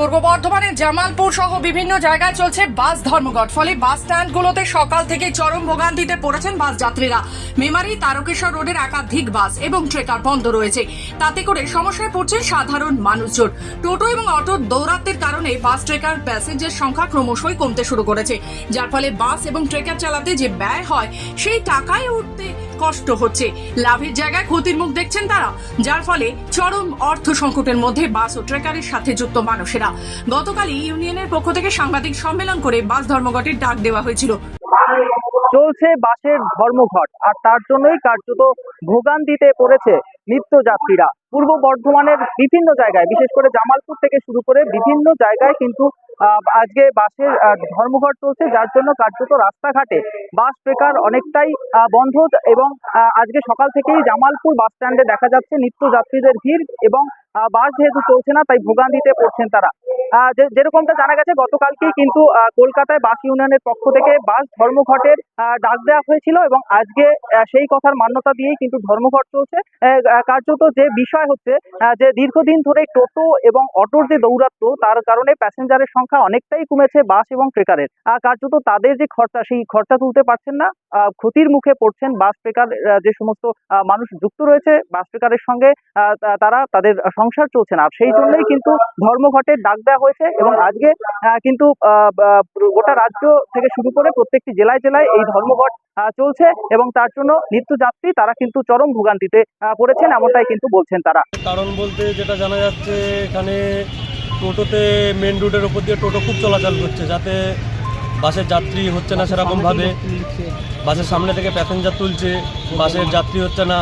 পূর্ব বর্ধমানের জামালপুর সহ বিভিন্ন জায়গায় চলছে বাস ধর্মঘট। ফলে বাস স্ট্যান্ডগুলোতে সকাল থেকে চরম ভোগান্তিতে পড়েছেন বাস যাত্রীরা। মেমারি তারকেশ্বর রোডের একাধিক বাস এবং ট্রেকার বন্ধ রয়েছে। তাতে করে সমস্যায় পড়ছেন সাধারণ মানুষজন। টোটো এবং অটো দৌরাত্মের কারণে বাস, ট্রেকার, প্যাসেঞ্জার সংখ্যা ক্রমশই কমতে শুরু করেছে। যার ফলে বাস এবং ট্রেকার চালাতে যে ব্যয় হয়, সেই টাকায় উঠতে কষ্ট হচ্ছে। লাভের জায়গায় ক্ষতির মুখ দেখছেন তারা, যার ফলে চরম অর্থ সংকটের মধ্যে বাস ও ট্রেকারের সাথে যুক্ত মানুষেরা। গতকালই ইউনিয়নের পক্ষ থেকে সাংবাদিক সম্মেলন করে বাস ধর্মঘটের ডাক দেওয়া হয়েছিল। চলছে বাসের ধর্মঘট, আর তার জন্যই কার্যত ভোগান্তিতে পড়েছে নিত্যযাত্রীরা। পূর্ব বর্ধমানের বিভিন্ন জায়গায়, বিশেষ করে জামালপুর থেকে শুরু করে বিভিন্ন জায়গায় কিন্তু আজকে বাসের ধর্মঘট চলছে, যার জন্য কার্যত রাস্তাঘাটে বাস ট্রেকার অনেকটাই বন্ধ এবং আজকে সকাল থেকেই জামালপুর বাস স্ট্যান্ডে দেখা যাচ্ছে নিত্যযাত্রীদের ভিড় এবং বাস যেহেতু চলছে না, তাই ভোগান্তিতে পড়ছেন তারা। যেরকমটা জানা গেছে, গতকালকেই কিন্তু কলকাতায় বাস ইউনিয়নের পক্ষ থেকে বাস ধর্মঘটের ডাক দেওয়া হয়েছিল এবং আজকে সেই কথার মান্যতা দিয়েই কিন্তু ধর্মঘট চলছে। কার্যত যে বিষয় হচ্ছে যে দীর্ঘদিন ধরে টোটো এবং অটোর যে দৌরাত্ম তার কারণে প্যাসেঞ্জারের সংখ্যা অনেকটাই কমেছে বাস এবং ট্রেকারের। কার্যত তাদের যে খরচা, সেই খরচা তুলতে পারছেন না। ক্ষতির মুখে পড়ছেন বাস ট্রেকার যে সমস্ত মানুষ যুক্ত রয়েছে বাস ট্রেকারের সঙ্গে তারা তাদের সংসার চলছে না। সেই জন্যই কিন্তু ধর্মঘটের ডাক দেওয়া হয়েছে এবং আজকে কিন্তু গোটা রাজ্য থেকে শুরু করে প্রত্যেকটি জেলায় জেলায় এই ধর্মঘট চলছে এবং তার জন্য নিত্যযাত্রী তারা কিন্তু চরম ভোগান্তিতে পড়েছেন এমনটাই কিন্তু বলছেন তারা। কারণ বলতে যেটা জানা যাচ্ছে এখানে টোটোতে মেন রুটের ওপর দিয়ে টোটো খুব চলাচল করছে যাতে বাসের যাত্রী হচ্ছে না সেরকমভাবে বাসের সামনে থেকে প্যাসেঞ্জার তুলছে বাসের যাত্রী হচ্ছে না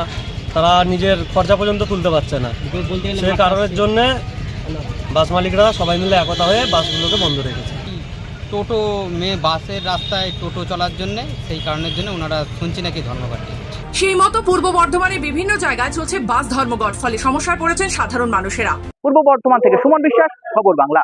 তারা নিজের খরচা পর্যন্ত তুলতে পারছে না। সেই কারণের জন্যে বাস মালিকরা সবাই মিলে একতা হয়ে বাসগুলোকে বন্ধ রেখেছে। টোটো মেয়ে বাসের রাস্তায় টোটো চলার জন্য সেই কারণের জন্য ওনারা শুনছি নাকি ধর্মঘট। সেই মতো পূর্ব বর্ধমানের বিভিন্ন জায়গায় চলছে বাস ধর্মঘট ফলে সমস্যায় পড়েছেন সাধারণ মানুষেরা। পূর্ব বর্ধমান থেকে সুমন বিশ্বাস খবর বাংলা।